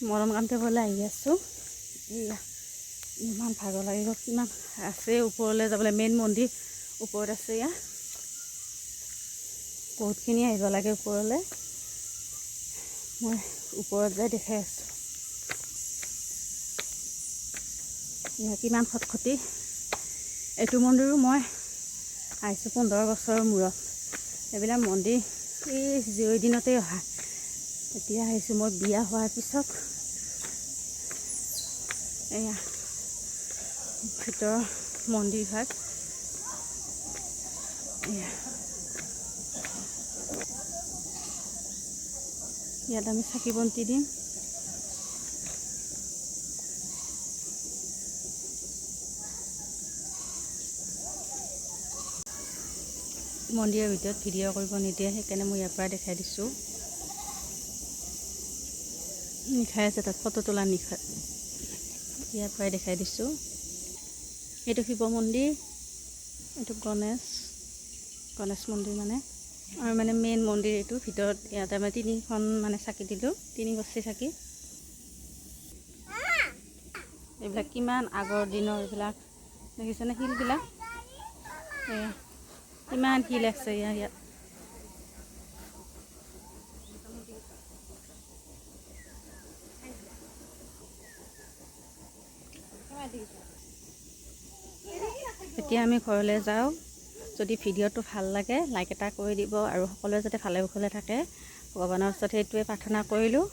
মৰম কামটিবলৈ আহি আছোঁ। এয়া ইমান ভাগৰ লাগিব কিমান আছে ওপৰলৈ যাবলৈ মেইন মন্দিৰ ওপৰত আছে এয়া বহুতখিনি আহিব লাগে ওপৰলৈ। মই ওপৰত যাই দেখাই আছোঁ। এয়া কিমান খটখটি। এইটো মন্দিৰো মই আহিছোঁ পোন্ধৰ বছৰৰ মূৰত। এইবিলাক মন্দিৰ এই জীয়ৰী দিনতেই অহা। এতিয়া আহিছোঁ মই বিয়া হোৱাৰ পিছত। এয়া ভিতৰৰ মন্দিৰভাগ এয়া। ইয়াত আমি চাকি বন্তি দিম। মন্দিৰৰ ভিতৰত ভিডিঅ' কৰিব নিদিয়ে সেইকাৰণে মই ইয়াৰ পৰা দেখাই দিছোঁ। নিশাই আছে, তাত ফটো তোলা নিশা ইয়াৰ পৰাই দেখাই দিছোঁ। এইটো শিৱ মন্দিৰ, এইটো গণেশ গণেশ মন্দিৰ মানে। আৰু মানে মেইন মন্দিৰ এইটো, ভিতৰত ইয়াতে মানে তিনিখন মানে চাকি দিলোঁ, তিনি গছি চাকি। এইবিলাক কিমান আগৰ দিনৰ এইবিলাক, দেখিছেনে শিলবিলাক? কিমান শিল আছে ইয়াৰ, ইয়াত। এতিয়া আমি ঘৰলৈ যাওঁ। যদি ভিডিঅ'টো ভাল লাগে লাইক এটা কৰি দিব আৰু সকলোৱে যাতে ভালে কুশলে থাকে। ভগৱানৰ ওচৰত সেইটোৱে প্ৰাৰ্থনা কৰিলোঁ।